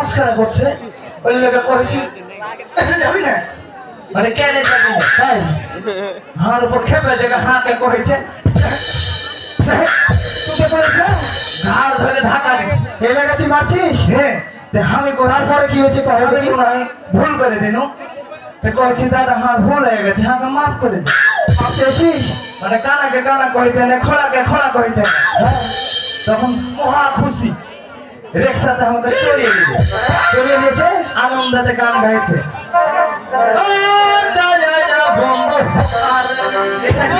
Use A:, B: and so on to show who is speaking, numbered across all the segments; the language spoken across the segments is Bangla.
A: মস্কারা করছে। ওই লোকে করেছি। যাবি না মানে কেন যাবি না তাই হার উপর খেপে জায়গা হাঁকে করেছে। তোকে ঘাড় ধরে ধাক্কা
B: তুই মারছিস?
A: হ্যাঁ। আমি করার পরে কি হয়েছে কি ভুল করে দিনু তে কইছি দাদা হ্যাঁ ভুল হয়ে গেছে। হাঁকে মাফ করে দে।
B: মারছিস?
A: মানে কানাকে কানা কইতে না খোড়াকে খোড়া কইতে হ্যাঁ? তখন মহা খুশি। রিক্সাতে আমাকে চড়িয়ে দিল চড়িয়ে দিয়েছে আনন্দতে গান গাইছে। বন্ধু আর এটা কি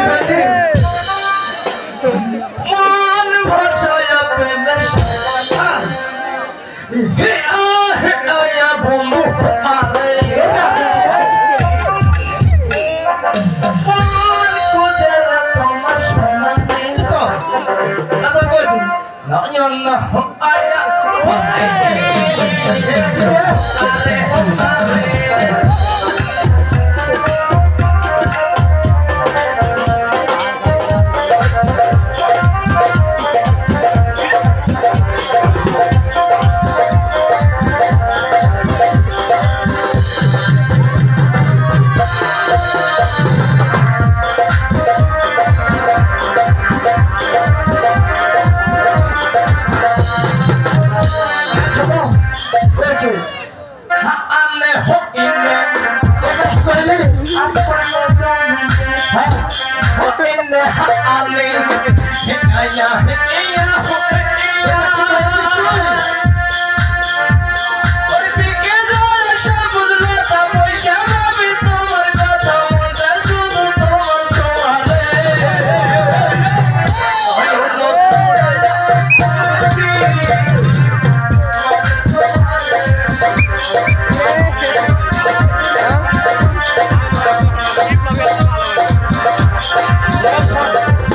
A: নয়ন না হা আমনে হো ইন্নে
B: এটা কি করলি
A: হ্যাঁ হো ইন্নে হা আমনে। হে আয়া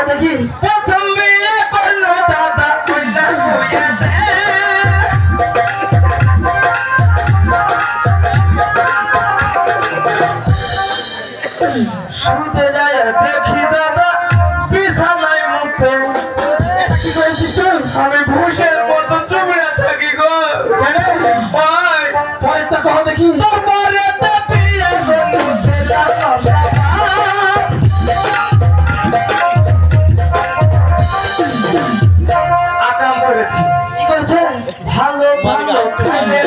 B: আসিস।
A: কপাল হইল হইল চিরদিন চারটা বিয়ে করে করতে মিলাতে প্রথম বিয়ে বিদেশে কুয়েত
B: পরেরটা তো কথা দেখি
A: প্রথম বিয়ে করল দাদা কইলা যায় দেখি দাদা বিছানায় মুতে
B: এটা কি করেছিস
A: আমি ভূষের
B: কি করেছে
A: ভালো ভালো খালি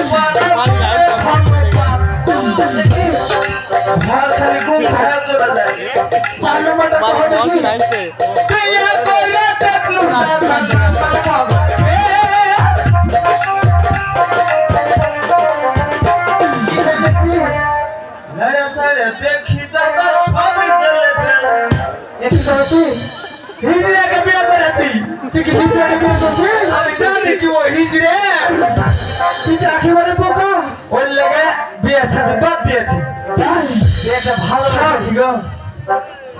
B: দেখি
A: দাদা সবই জেলে ফেল
B: এ কি
A: বিয়ে করেছি
B: তুই কি দ্বিতীয়টা বিয়ে করছিস
A: কি ওহিজ রে?
B: তুই তো একেবারে বোকা।
A: ওর বাদ দিয়েছে। বিয়েটা ভালো ঠিক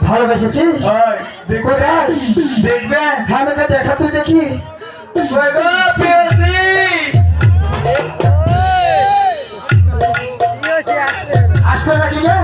B: ভালোবেসেছিস?
A: কোথায়? দেখবে? হ্যাঁ আমাকে দেখা
B: তুই
A: দেখি।
B: আসতে নাকি না